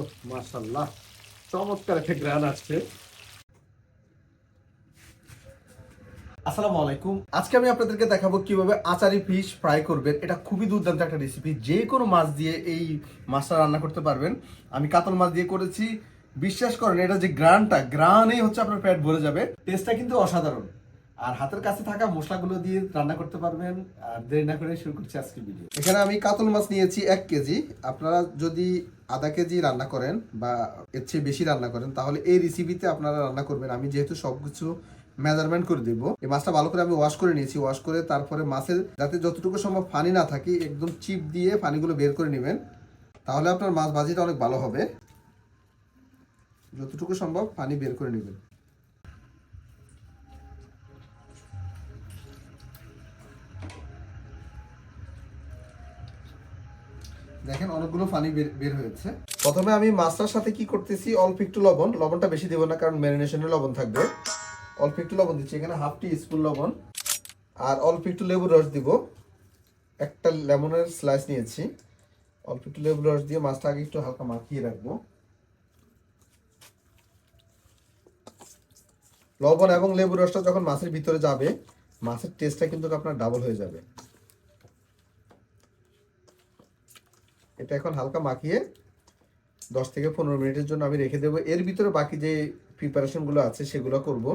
ও চমৎকার একটা গ্রান আসছে। আসসালামু আলাইকুম। আজকে আমি আপনাদেরকে দেখাবো কীভাবে আচারি ফিশ ফ্রাই করবেন। এটা খুবই দুর্দান্ত একটা রেসিপি যে কোনো মাছ দিয়ে এই মাছটা রান্না করতে পারবেন। আমি কাতল মাছ দিয়ে করেছি। বিশ্বাস করেন, এটা যে গ্রানটা, গ্রানেই হচ্ছে আপনার পেট ভরে যাবে। টেস্টটা কিন্তু অসাধারণ। আর হাতের কাছে থাকা মশলাগুলো দিয়ে রান্না করতে পারবেন। আর দেরি না করে শুরু করছি আজকে ভিডিও এখানে আমি কাতল মাছ নিয়েছি এক কেজি। আপনারা যদি আধা কেজি রান্না করেন বা এর চেয়ে বেশি রান্না করেন, তাহলে এই রেসিপিতে আপনারা রান্না করবেন। আমি যেহেতু সবকিছু মেজারমেন্ট করে দিব। এই মাছটা ভালো করে আমি ওয়াশ করে নিয়েছি। ওয়াশ করে তারপরে মাছের যাতে যতটুকু সম্ভব পানি না থাকে, একদম চিপ দিয়ে পানিগুলো বের করে নেবেন। তাহলে আপনার মাছ ভাজিটা অনেক ভালো হবে। যতটুকু সম্ভব পানি বের করে নেবেন। দেখেন অনেকগুলো পানি বের হয়েছে। প্রথমে আমি মাছটার সাথে কি করতেছি, অল্প একটু লবণ। লবণটা বেশি দেবো না, কারণ ম্যারিনেশনে লবণ থাকবে। অল্প একটু লবণ দিচ্ছি, এখানে হাফ টি স্পুন লবণ। আর অল্প একটু লেবুর রস দিব। একটা লেমনের স্লাইস নিয়েছি। অল্প একটু লেবুর রস দিয়ে মাছটা আগে একটু হালকা মাখিয়ে রাখব। লবণ এবং লেবুর রসটা যখন মাছের ভিতরে যাবে, মাছের টেস্টটা কিন্তু আপনার ডাবল হয়ে যাবে। এটা এখন হালকা মাখিয়ে দশ থেকে পনেরো মিনিটের জন্য আমি রেখে দেবো। এর ভিতরে বাকি যে প্রিপারেশনগুলো আছে সেগুলো করব।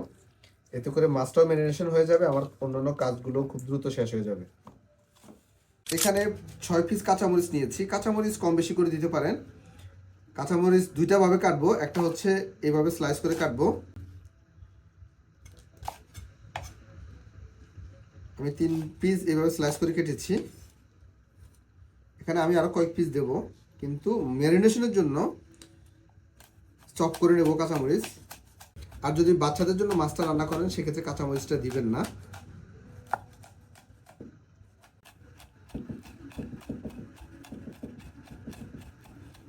এতে করে মাছটাও ম্যারিনেশন হয়ে যাবে, আমার অন্যান্য কাজগুলো খুব দ্রুত শেষ হয়ে যাবে। এখানে ছয় পিস কাঁচামরিচ নিয়েছি। কাঁচামরিচ কম বেশি করে দিতে পারেন। কাঁচামরিচ দুইটা ভাবে কাটবো। একটা হচ্ছে এভাবে স্লাইস করে কাটবো। আমি তিন পিস এভাবে স্লাইস করে কেটেছি। এখানে আমি আরও কয়েক পিস দেব। কিন্তু ম্যারিনেশনের জন্য চপ করে নেব কাঁচামরিচ। আর যদি বাচ্চাদের জন্য মাছটা রান্না করেন, সেক্ষেত্রে কাঁচামরিচটা দিবেন না।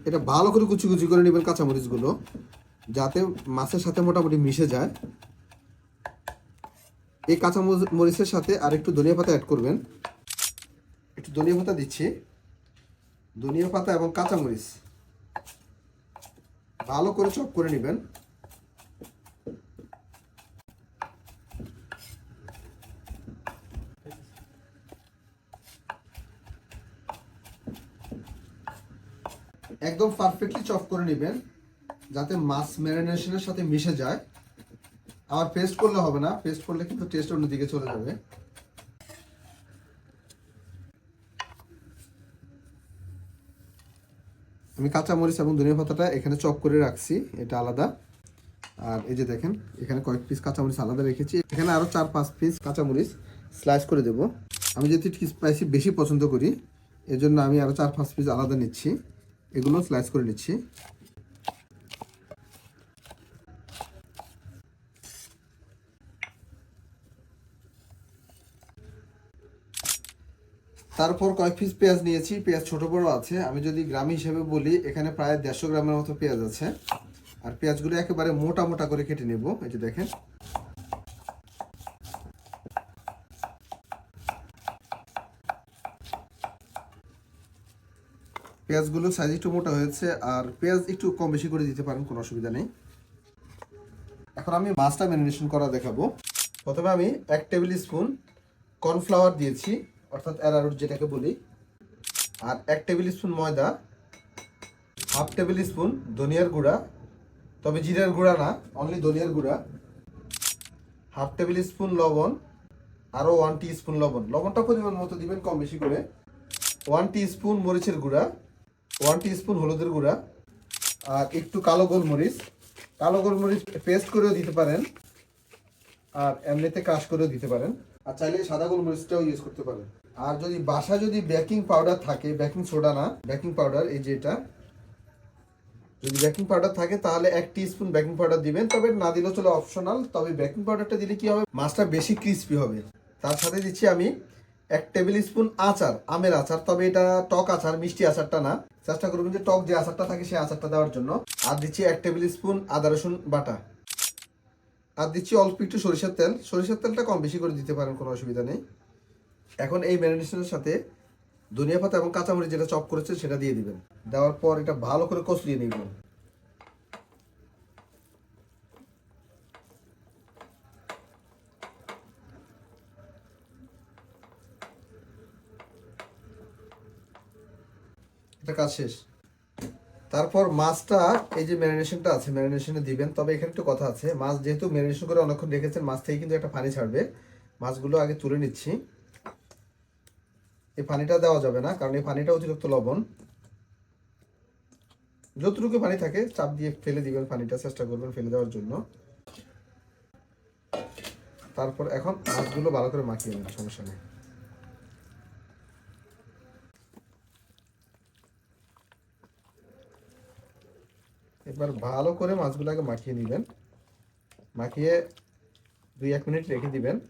এটা ভালো করে কুচি কুচি করে নেবেন কাঁচামরিচগুলো, যাতে মাছের সাথে মোটামুটি মিশে যায়। এই কাঁচা মরিচের সাথে আর একটু ধনিয়া পাতা অ্যাড করবেন। একটু ধনিয়া পাতা দিচ্ছি। ধনিয়া পাতা এবং কাঁচামরিচ। ভালো করে চপ করে নেবেন। একদম পারফেক্টলি চপ করে নেবেন, যাতে মাছ ম্যারিনেশনের সাথে মিশে যায়। আবার পেস্ট করলে হবে না পেস্ট করলে কিন্তু টেস্ট অন্যদিকে চলে যাবে। আমি কাঁচামরিচ এবং ধনিয়া পাতাটা এখানে চপ করে রাখছি, এটা আলাদা। আর এই যে দেখেন, এখানে কয়েক পিস কাঁচামরিচ আলাদা রেখেছি। এখানে আরও চার পাঁচ পিস কাঁচামরিচ স্লাইস করে দেব। আমি যেহেতু স্পাইসি বেশি পছন্দ করি, এজন্য আমি আরও চার পাঁচ পিস আলাদা নিচ্ছি। এগুলো স্লাইস করে নিচ্ছি। তারপর কয়েক পিস পেঁয়াজ নিয়েছি, পেঁয়াজ ছোট বড় আছে। আমি যদি গ্রাম হিসেবে বলি, এখানে প্রায় দেড়শো গ্রামের মতো পেঁয়াজ আছে। আর পেঁয়াজগুলো একেবারে মোটা মোটা করে কেটে নেব, এই যে দেখেন। পেঁয়াজগুলো সাইজ একটু মোটা হয়েছে, আর পেঁয়াজ একটু কম বেশি করে দিতে পারেন, কোনো অসুবিধা নেই। এখন আমি মাছটা ম্যারিনেশন করা দেখাবো। প্রথমে আমি এক টেবিল স্পুন কর্নফ্লাওয়ার দিয়েছি। অর্থাৎ অ্যারারুট যেটাকে বলি। আর এক টেবিল স্পুন ময়দা, হাফ টেবিল স্পুন ধনিয়ার গুঁড়া, তবে জিরার গুঁড়া না অনলি ধনিয়ার গুঁড়া। হাফ টেবিল স্পুন লবণ আরও ওয়ান টি স্পুন লবণ। লবণটা পরিমাণ মতো দিবেন কম বেশি করে। ওয়ান টি স্পুন মরিচের গুঁড়া ওয়ান টি স্পুন হলুদের গুঁড়া, আর একটু কালো গোলমরিচ। কালো গোলমরিচ পেস্ট করেও দিতে পারেন, আর এমনিতে ক্রাশ করেও দিতে পারেন। আর চাইলে সাদা গোলমরিচটাও ইউজ করতে পারেন আর যদি বাসা যদি বেকিং পাউডার থাকে বেকিং সোডা না বেকিং পাউডার এই যে এটা, যদি বেকিং পাউডার থাকে তাহলে এক স্পুন বেকিং পাউডার দিবেন, তবে না দিলেও চলে অপশনাল তবে বেকিং পাউডারটা দিলে কি হবে? মাছটা বেশি ক্রিস্পি হবে। তার সাথে দিচ্ছি আমি এক টেবিল স্পুন আচার, আমের আচার, তবে এটা টক আচার, মিষ্টি আচারটা না। চেষ্টা করবেন যে টক যে আচারটা থাকে সেই আচারটা দেওয়ার জন্য। আর দিচ্ছি এক টেবিল স্পুন আদা রসুন বাটা। আর দিচ্ছি অল্প একটু সরিষার তেল। সরিষার তেলটা কম বেশি করে দিতে পারেন, কোনো অসুবিধা নেই। এখন এই ম্যারিনেশনের সাথে ধনিয়া পাতা এবং কাঁচামরিচ যেটা চপ করেছে সেটা দিয়ে দিবেন। দেওয়ার পর এটা ভালো করে কষিয়ে নিব এটা কাজ শেষ। তারপর মাছটা, এই যে ম্যারিনেশনটা আছে ম্যারিনেশনে দিবেন। তবে এখানে একটু কথা আছে, মাছ যেহেতু ম্যারিনেশন করে অনেকক্ষণ রেখেছেন, মাছ থেকে কিন্তু একটা পানি ছাড়বে। মাছগুলো আগে তুলে নিচ্ছি। এই পানিটা দেওয়া যাবে না, কারণ এই পানিটা অতিরিক্ত লবণ। যতটুকু পানি থাকে, চাপ দিয়ে ফেলে দিবেন পানিটা, চেষ্টা করবেন ফেলে দেওয়ার জন্য। তারপর এখন মাছগুলো ভালো করে মাখিয়ে নেবেন, সমস্যা নেই। এবার ভালো করে মাছগুলোকে মাখিয়ে নেবেন। মাখিয়ে দুই এক মিনিট রেখে দিবেন।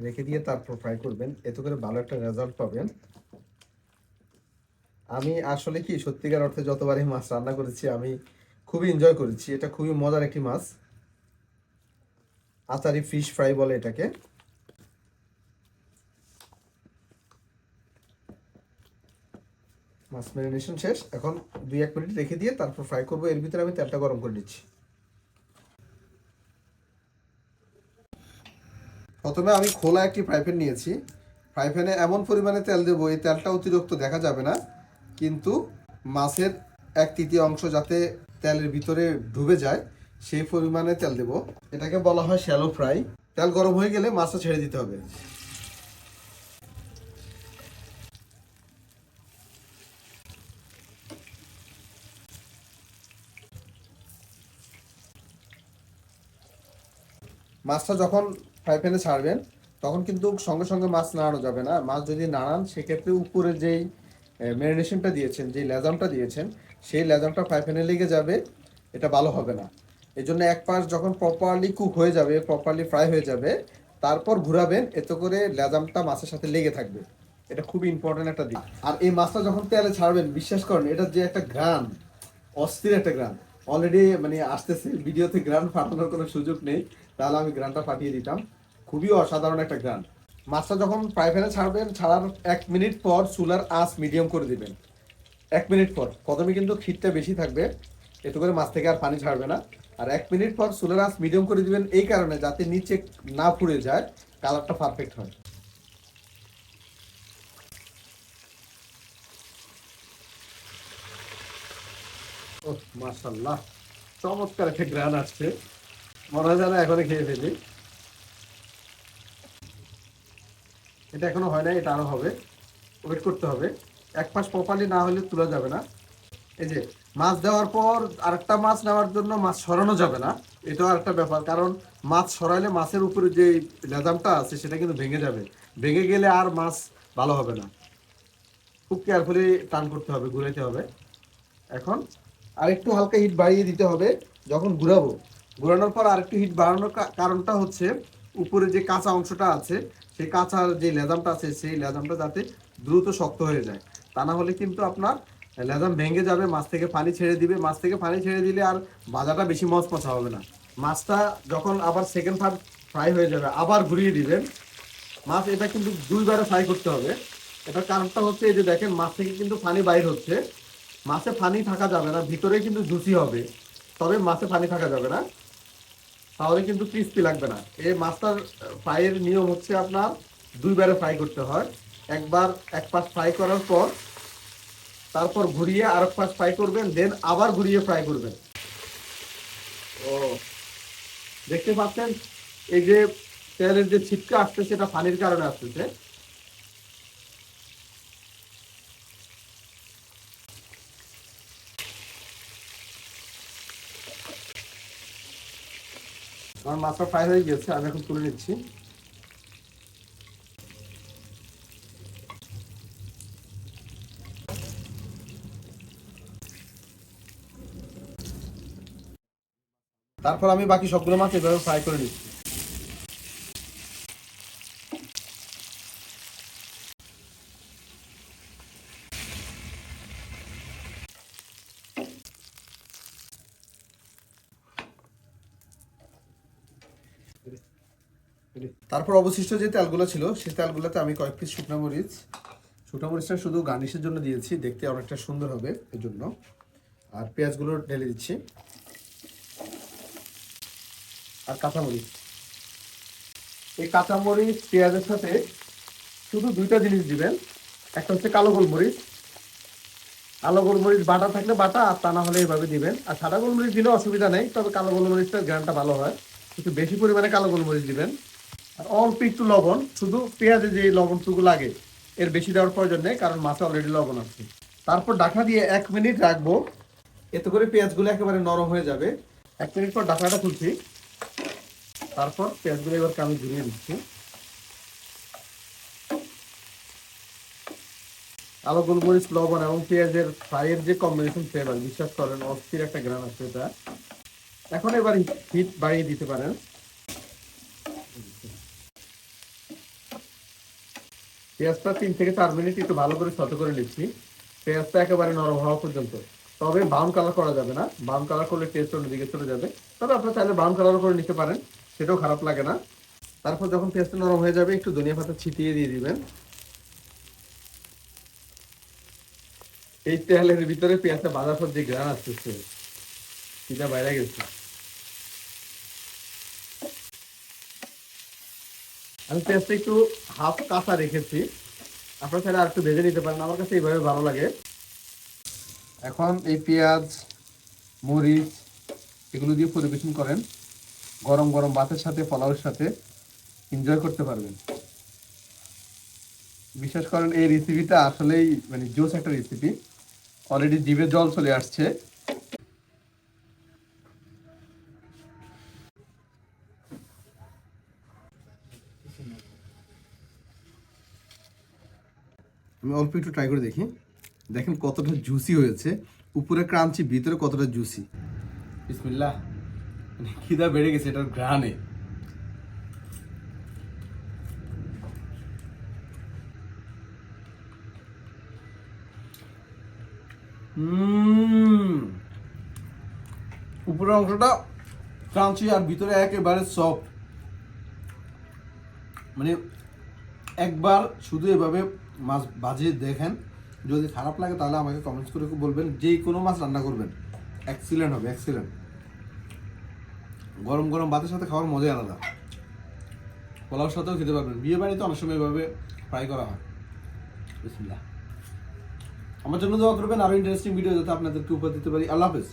রেখে দিয়ে তারপর ফ্রাই করবেন। এতে করে ভালো একটা রেজাল্ট পাবেন। আমি আসলে কি, সত্যিকার অর্থে যতবারই মাছ রান্না করেছি, আমি খুবই এনজয় করেছি। এটা খুবই মজার একটি মাছ। আচারি ফিশ ফ্রাই বলে এটাকে। মাছ ম্যারিনেশন শেষ। এখন দুই এক মিনিট রেখে দিয়ে তারপর ফ্রাই করব। এর ভিতরে আমি তেলটা গরম করে নিচ্ছি। প্রথমে আমি খোলা একটি ফ্রাই প্যান নিয়েছি। ফ্রাই প্যানে এমন পরিমাণে তেল দেবো, এই তেলটা অতিরিক্ত দেখা যাবে না। কিন্তু মাছের এক তৃতীয় অংশ যাতে তেলের ভিতরে ডুবে যায়, সেই পরিমাণে তেল দেব। এটাকে বলা হয় শ্যালো ফ্রাই তেল গরম হয়ে গেলে মাছটা ছেড়ে দিতে হবে। মাছটা যখন ফ্রাই প্যানে ছাড়বেন, তখন কিন্তু সঙ্গে সঙ্গে মাছ নাড়ানো যাবে না। মাছ যদি নাড়ান, সেক্ষেত্রে উপরে যেই ম্যারিনেশনটা দিয়েছেন, যেই লেজামটা দিয়েছেন, সেই লেজামটা ফ্রাই প্যানে লেগে যাবে, এটা ভালো হবে না। এই জন্য এক পাশ যখন প্রপারলি কুক হয়ে যাবে প্রপারলি ফ্রাই হয়ে যাবে, তারপর ঘুরাবেন, এতে করে লেজামটা মাছের সাথে লেগে থাকবে। এটা খুবই ইম্পর্টেন্ট একটা দিক। আর এই মাছটা যখন তেলে ছাড়বেন, বিশ্বাস করেন, এটা যে একটা গ্রান, অস্থির একটা গ্রান। অলরেডি মানে আসতেছে, ভিডিওতে গ্রান ফাটানোর কোনো সুযোগ নেই। তাহলে আমি গ্রানটা পাঠিয়ে দিতাম। খুবই অসাধারণ একটা গ্রান মাছটা যখন ফ্রাই প্যানে ছাড়বেন, ছাড়ার এক মিনিট পর চুলার আঁচ মিডিয়াম করে দিবেন। এক মিনিট পর। প্রথমে কিন্তু খিটটা বেশি থাকবে। এতে করে মাছ থেকে আর পানি ছাড়বে না। আর এক মিনিট পর চুলার আঁচ মিডিয়াম করে দিবেন এই কারণে যাতে নিচে না পুড়ে যায় কালারটা পারফেক্ট হয়। ও মাশাল্লাহ। চমৎকার একটা গ্রান আসছে। মনে হয় এখনই খেয়ে ফেলি। এটা এখনও হয় না এটা আরও হবে। ওয়েট করতে হবে। এক পাশ প্রপারলি না হলে তোলা যাবে না। এই যে, মাছ দেওয়ার পর আরেকটা মাছ নেওয়ার জন্য মাছ সরানো যাবে না। এটাও আরেকটা ব্যাপার, কারণ মাছ সরাইলে মাছের উপরে যে লেজামটা আছে, সেটা কিন্তু ভেঙে যাবে। ভেঙে গেলে আর মাছ ভালো হবে না। খুব কেয়ারফুলি টান করতে হবে ঘুরাইতে হবে। এখন আর একটু হালকা হিট বাড়িয়ে দিতে হবে, যখন ঘুরাবো ঘোরানোর পর আরেকটু হিট বাড়ানোর কারণটা হচ্ছে উপরে যে কাঁচা অংশটা আছে, সেই কাঁচার যে লেজামটা আছে, সেই লেজামটা যাতে দ্রুত শক্ত হয়ে যায়। তা না হলে কিন্তু আপনার লেজাম ভেঙে যাবে, মাছ থেকে পানি ছেড়ে দিবে। মাছ থেকে পানি ছেড়ে দিলে আর ভাজাটা বেশি মচমচা হবে না। মাছটা যখন আবার সেকেন্ড পার্ট ফ্রাই হয়ে যাবে, আবার ঘুরিয়ে দিবেন। মাছ এটা কিন্তু দুইবারে ফ্রাই করতে হবে। এটার কারণটা হচ্ছে এই যে দেখেন, মাছ থেকে কিন্তু পানি বাইর হচ্ছে। মাছে পানি থাকা যাবে না, ভিতরে কিন্তু জুসি হবে। তবে মাছে পানি থাকা যাবে না। তাহলে কিন্তু ক্রিস্পি লাগবে না। এই মাছটার ফ্রাইয়ের নিয়ম হচ্ছে আপনার দুইবারে ফ্রাই করতে হয়। একবার এক পাশ ফ্রাই করার পর, তারপর ঘুরিয়ে আর এক পাশ ফ্রাই করবেন দেন আবার ঘুরিয়ে ফ্রাই করবেন। ও, দেখতে পাচ্ছেন? এই যে তেলের যে ছিটকা আসছে, সেটা পানির কারণে আসতেছে আমার মাছটা ফ্রাই হয়ে গিয়েছে, আমি এখন তুলে নিচ্ছি। তারপর আমি বাকি সবগুলো মাছ এভাবে ফ্রাই করে নিচ্ছি। তারপর অবশিষ্ট যে তেলগুলো ছিল সেই তেলগুলোতে আমি কয়েক পিস শুকনো মরিচ। শুকনো মরিচটা শুধু গার্নিশের জন্য দিয়েছি, দেখতে অনেকটা সুন্দর হবে এর জন্য আর পেঁয়াজগুলো ঢেলে দিচ্ছি। আর কাঁচামরিচ। এই কাঁচামরিচ, পেঁয়াজের সাথে শুধু দুইটা জিনিস দিবেন। একটা হচ্ছে কালো গোলমরিচ। কালো গোলমরিচ বাটা থাকলে বাটা, আর তা না হলে এইভাবে দিবেন। আর সাদা গোলমরিচ দিলে অসুবিধা নেই, তবে কালো গোলমরিচটার গ্রানটা ভালো হয়। একটু বেশি পরিমাণে কালো গোলমরিচ দিবেন। আর অল্প একটু লবণ, শুধু পেঁয়াজে যে লবণটুকু লাগে, এর বেশি দেওয়ার প্রয়োজন নেই, কারণ মাছে অলরেডি লবণ আছে। তারপর ঢাকা দিয়ে এক মিনিট রাখব। এতে করে পেঁয়াজগুলো একেবারে নরম হয়ে যাবে। এক মিনিট পর ঢাকাটা খুলছি। তারপর পেঁয়াজগুলো এবার আমি ঘুরিয়ে দিচ্ছি আলো গোলমরিচ, লবণ এবং পেঁয়াজের ফ্রাইয়ের যে কম্বিনেশন ফ্লেভার বিশ্বাস করেন, অস্থির একটা গ্রাম আছে এটা। এখন এবার হিট বাড়িয়ে দিতে পারেন। পেঁয়াজটা তিন থেকে চার মিনিট একটু ভালো করে শত করে নিচ্ছি। পেঁয়াজটা একেবারে নরম হওয়া পর্যন্ত। তবে ব্রাউন কালার করা যাবে না। ব্রাউন কালার করলে টেস্ট অন্যদিকে চলে যাবে। তবে আপনারা চাইলে ব্রাউন কালার করে নিতে পারেন, সেটাও খারাপ লাগে না। তারপর যখন পেঁয়াজটা নরম হয়ে যাবে, একটু ধনিয়া পাতা ছিটিয়ে দিয়ে দিবেন। এই তেলের ভিতরে পেঁয়াজটা বাজার পর যে গ্রান আসতেছে, সেটা বাইরে গেছে। আমি পেঁয়াজটা একটু হাফ কাঁচা রেখেছি। আপনার চাইলে আর একটু ভেজে নিতে পারেন, আমার কাছে এইভাবে ভালো লাগে। এখন এই পেঁয়াজ, মরিচ, এগুলো দিয়ে পরিবেশন করেন। গরম গরম ভাতের সাথে, পোলাওয়ের সাথে এনজয় করতে পারবেন। বিশ্বাস করেন, এই রেসিপিটা আসলেই মানে জোস একটা রেসিপি অলরেডি জিভে জল চলে আসছে। অল্প একটু ট্রাই করে দেখি। দেখেন কতটা জুসি হয়েছে। উপরে ক্রাঞ্চি, ভিতরে কতটা জুসি বিসমিল্লাহ। মানে খিদা বেড়ে গেছে এটার ঘ্রাণে। উপরের অংশটা ক্রাঞ্চি আর ভিতরে একেবারে সফট মানে একবার শুধু এভাবে মাছ বাজিয়ে দেখেন। যদি খারাপ লাগে তাহলে আমাকে কমেন্টস করে বলবেন, যে কোনো মাছ রান্না করবেন। এক্সিলেন্ট হবে এক্সিলেন্ট গরম গরম ভাতের সাথে খাওয়ার মজাই আলাদা। পোলাওর সাথেও খেতে পারবেন। বিয়ে বাড়িতে অনেক সময় এভাবে ফ্রাই করা হয়। বিসমিল্লাহ। আমার জন্য দোয়া করবেন, আরও ইন্টারেস্টিং ভিডিও যাতে আপনাদেরকে উপহার দিতে পারি। আল্লাহ হাফেজ।